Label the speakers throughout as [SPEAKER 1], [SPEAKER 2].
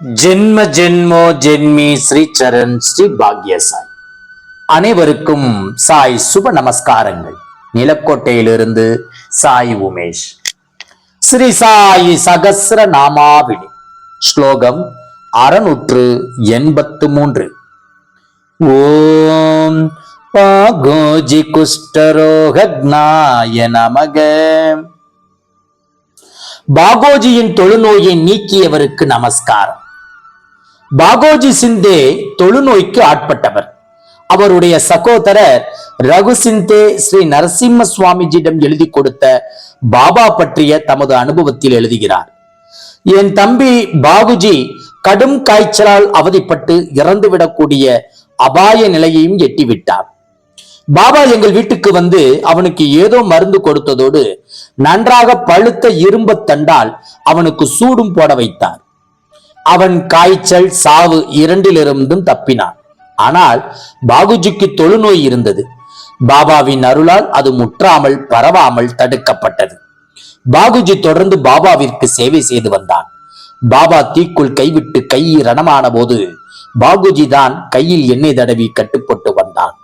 [SPEAKER 1] ஜென்ம ஜென்மோ ஜென்மி ஸ்ரீ சரண் ஸ்ரீ பாக்ய சாய் அனைவருக்கும் சாய் சுப நமஸ்காரங்கள். நிலக்கோட்டையிலிருந்து சாய் உமேஷ். ஸ்ரீ சாய் சகசிர நாமாவினி ஸ்லோகம் அறுநூற்று எண்பத்து மூன்று ஓம் பாகோஜி குஷ்டரோகக்னாய நமக. பாகோஜியின் தொழுநோயை நீக்கியவருக்கு நமஸ்காரம். பாகோஜி சிந்தே தொழுநோய்க்கு ஆட்பட்டவர். அவருடைய சகோதரர் ரகு சிந்தே ஸ்ரீ நரசிம்ம சுவாமிஜியிடம் எழுதி கொடுத்த பாபா பற்றிய தமது அனுபவத்தில் எழுதுகிறார். என் தம்பி பாகுஜி கடும் காய்ச்சலால் அவதிப்பட்டு இறந்துவிடக்கூடிய அபாய நிலையையும் எட்டிவிட்டார். பாபா எங்கள் வீட்டுக்கு வந்து அவனுக்கு ஏதோ மருந்து கொடுத்ததோடு நன்றாக பழுத்த இரும்பத் தண்டால் அவனுக்கு சூடும் போட வைத்தார். அவன் காய்ச்சல் சாவு இரண்டிலிருந்தும் தப்பினான். ஆனால் பாகுஜிக்கு தொழுநோய் இருந்தது. பாபாவின் அருளால் அது முற்றாமல் பரவாமல் தடுக்கப்பட்டது. பாகுஜி தொடர்ந்து பாபாவிற்கு சேவை செய்து வந்தான். பாபா தீக்குள் கைவிட்டு கை ரணமான போது பாகுஜி தான் கையில் எண்ணெய் தடவி கட்டுப்பட்டு வந்தான்.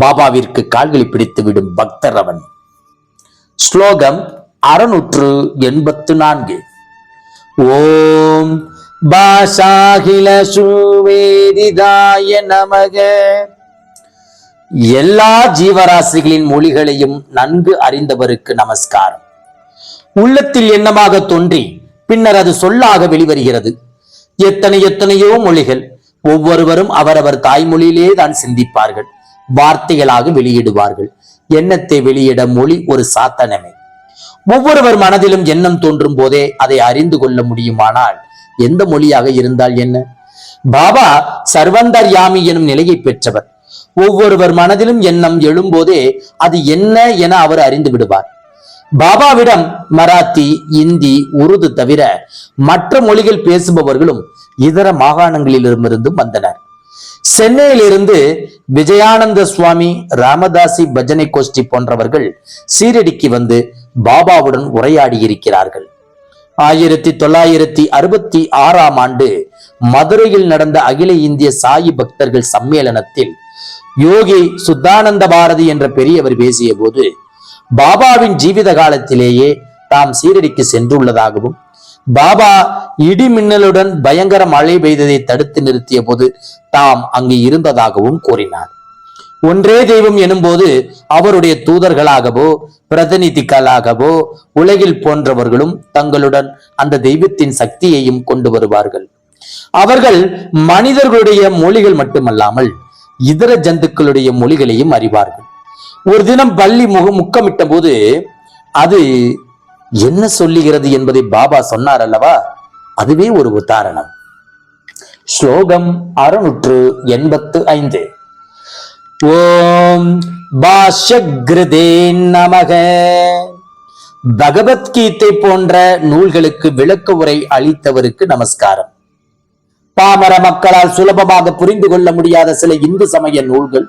[SPEAKER 1] பாபாவிற்கு கால்களை பிடித்து விடும் பக்தர் அவன். ஸ்லோகம் அறுநூற்று எண்பத்து நான்கு. ஓம் பாஷாகில சுவேதிதாய நமக. எல்லா ஜீவராசிகளின் மொழிகளையும் நன்கு அறிந்தவருக்கு நமஸ்காரம். உள்ளத்தில் எண்ணமாக தோன்றி பின்னர் அது சொல்லாக வெளிவருகிறது. எத்தனை எத்தனையோ மொழிகள் ஒவ்வொருவரும் அவரவர் தாய்மொழியிலே தான் சிந்திப்பார்கள். வார்த்தைகளாக வெளியிடுவார்கள். எண்ணத்தை வெளியிட மொழி ஒரு சாத்தனமே. ஒவ்வொருவர் மனதிலும் எண்ணம் தோன்றும் போதே அதை அறிந்து கொள்ள முடியுமானால் எந்த மொழியாக இருந்தால் என்ன? பாபா சர்வந்தர் யாமி எனும் நிலையை பெற்றவர். ஒவ்வொருவர் மனதிலும் எண்ணம் எழும்போதே அது என்ன என அவர் அறிந்து விடுவார். பாபாவிடம் மராத்தி இந்தி உருது தவிர மற்ற மொழிகள் பேசுபவர்களும் இதர மாகாணங்களிலிருந்தும் வந்தனர். சென்னையிலிருந்து விஜயானந்த சுவாமி ராமதாசி பஜனை கோஷ்டி போன்றவர்கள் சீரடிக்கு வந்து பாபாவுடன் உரையாடி இருக்கிறார்கள் ஆயிரத்தி தொள்ளாயிரத்தி அறுபத்தி ஆறாம் ஆண்டு மதுரையில் நடந்த அகில இந்திய சாயி பக்தர்கள் சம்மேளனத்தில் யோகி சுத்தானந்த பாரதி என்ற பெரியவர் பேசிய போது பாபாவின் ஜீவித காலத்திலேயே தாம் சீரடிக்கு சென்றுள்ளதாகவும் பாபா இடி மின்னலுடன் பயங்கர மழை பெய்ததை தடுத்து நிறுத்திய போது தாம் அங்கு இருந்ததாகவும் கூறினார். ஒன்றே தெய்வம் எனும்போது அவருடைய தூதர்களாகவோ பிரதிநிதிகளாகவோ உலகில் போன்றவர்களும் தங்களுடன் அந்த தெய்வத்தின் சக்தியையும் கொண்டு வருவார்கள். அவர்கள் மனிதர்களுடைய மொழிகள் மட்டுமல்லாமல் இதர ஜந்துக்களுடைய மொழிகளையும் அறிவார்கள். ஒரு தினம் பள்ளி முக முக்கமிட்ட போது அது என்ன சொல்லுகிறது என்பதை பாபா சொன்னார் அல்லவா? அதுவே ஒரு உதாரணம். ஸ்லோகம் அறுநூற்று எண்பத்து ஐந்து. ஓம் பாஷ்யகிருதே நமக. பகவத்கீதை போன்ற நூல்களுக்கு விளக்க உரை அளித்தவருக்கு நமஸ்காரம். பாமர மக்களால் சுலபமாக புரிந்து கொள்ள முடியாத சில இந்து சமய நூல்கள்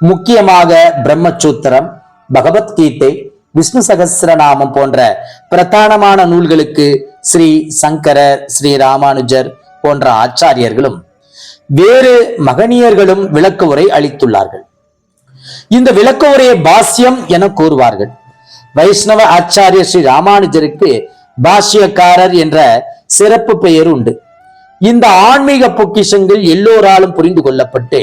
[SPEAKER 1] முக்கியமாக பிரம்மசூத்திரம் பகவத்கீதை விஷ்ணு சகசிரநாமம் போன்ற பிரதானமான நூல்களுக்கு ஸ்ரீ சங்கரர் ஸ்ரீ ராமானுஜர் போன்ற ஆச்சாரியர்களும் வேறு மகனியர்களும் விளக்க உரை அளித்துள்ளார்கள். இந்த விளக்க உரையை பாஷ்யம் என கூறுவார்கள். வைஷ்ணவ ஆச்சாரிய ஸ்ரீ ராமானுஜருக்கு பாஷ்யக்காரர் என்ற சிறப்பு பெயர் உண்டு. இந்த ஆன்மீக பொக்கிஷங்கள் எல்லோராலும் புரிந்து கொள்ளப்பட்டு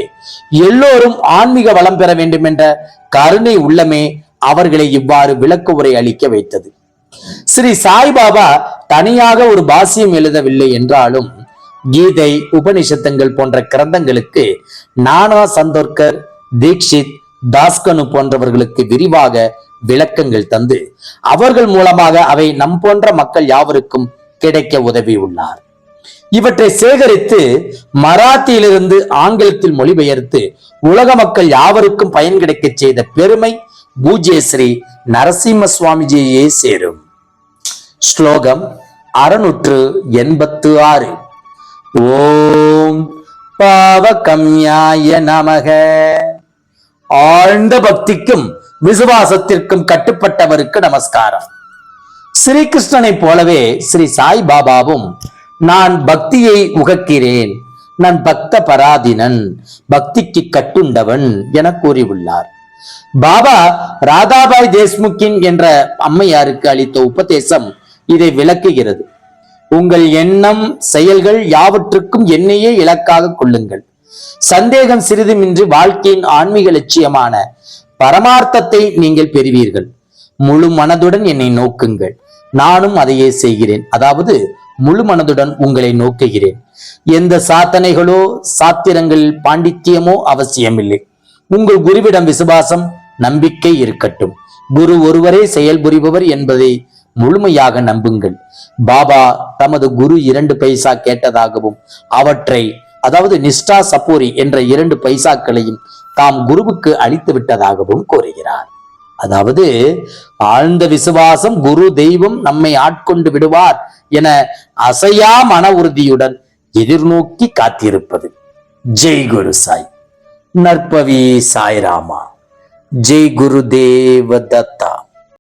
[SPEAKER 1] எல்லோரும் ஆன்மீக வளம் பெற வேண்டும் என்ற கருணை உள்ளமே அவர்களை இவ்வாறு விளக்க உரை அளிக்க வைத்தது. ஸ்ரீ சாய்பாபா தனியாக ஒரு பாசியம் எழுதவில்லை என்றாலும் கீதை உபனிஷத்தங்கள் போன்ற கிரந்தங்களுக்கு நானா சந்தோர்கர் தீக்ஷித் தாஸ்கனு போன்றவர்களுக்கு விரிவாக விளக்கங்கள் தந்து அவர்கள் மூலமாக அவை நம் போன்ற மக்கள் யாவருக்கும் கிடைக்க உதவியுள்ளார். இவற்றை சேகரித்து மராத்தியிலிருந்து ஆங்கிலத்தில் மொழிபெயர்த்து உலக மக்கள் யாவருக்கும் பயன் கிடைக்கச் செய்த பெருமை பூஜ்யஸ்ரீ நரசிம்ம சுவாமிஜியே சேரும். ஸ்லோகம் அறுநூற்று எண்பத்து ஆறு. ஓம் பாவகம்யாய நமக. ஆழ்ந்த பக்திக்கும் விசுவாசத்திற்கும் கட்டுப்பட்டவருக்கு நமஸ்காரம். ஸ்ரீகிருஷ்ணனை போலவே ஸ்ரீ சாய் பாபாவும் நான் பக்தியை உகக்கிறேன். நான் பக்த பராதினன் பக்திக்கு கட்டுண்டவன் என கூறியுள்ளார். பாபா ராதாபாய் தேஷ்முக்கின் என்ற அம்மையாருக்கு அளித்த உபதேசம் இதை விளக்குகிறது. உங்கள் எண்ணம் செயல்கள் யாவற்றுக்கும் என்னையே இலக்காக கொள்ளுங்கள். சந்தேகம் சிறிதுமின்றி வாழ்க்கையின் ஆன்மீக லட்சியமான பரமார்த்தத்தை நீங்கள் பெறுவீர்கள். முழு மனதுடன் என்னை நோக்குங்கள். நானும் அதையே செய்கிறேன். அதாவது முழு மனதுடன் உங்களை நோக்குகிறேன். எந்த சாத்தனைகளோ சாத்திரங்களில் பாண்டித்தியமோ அவசியமில்லை. உங்கள் குருவிடம் விசுவாசம் நம்பிக்கை இருக்கட்டும். குரு ஒருவரே செயல்புரிபவர் என்பதை முழுமையாக நம்புங்கள். பாபா தமது குரு இரண்டு பைசா கேட்டதாகவும் அவற்றை அதாவது நிஷ்டா சப்போரி என்ற இரண்டு பைசாக்களையும் தாம் குருவுக்கு அளித்து விட்டதாகவும் கூறுகிறார். அதாவது ஆழ்ந்த விசுவாசம் குரு தெய்வம் நம்மை ஆட்கொண்டு விடுவார் என அசையா மன உறுதியுடன் எதிர்நோக்கி காத்திருப்பது. ஜெய் குரு சாய். நற்பவி சாய்ராமா. ஜெய் குரு தேவ தத்தா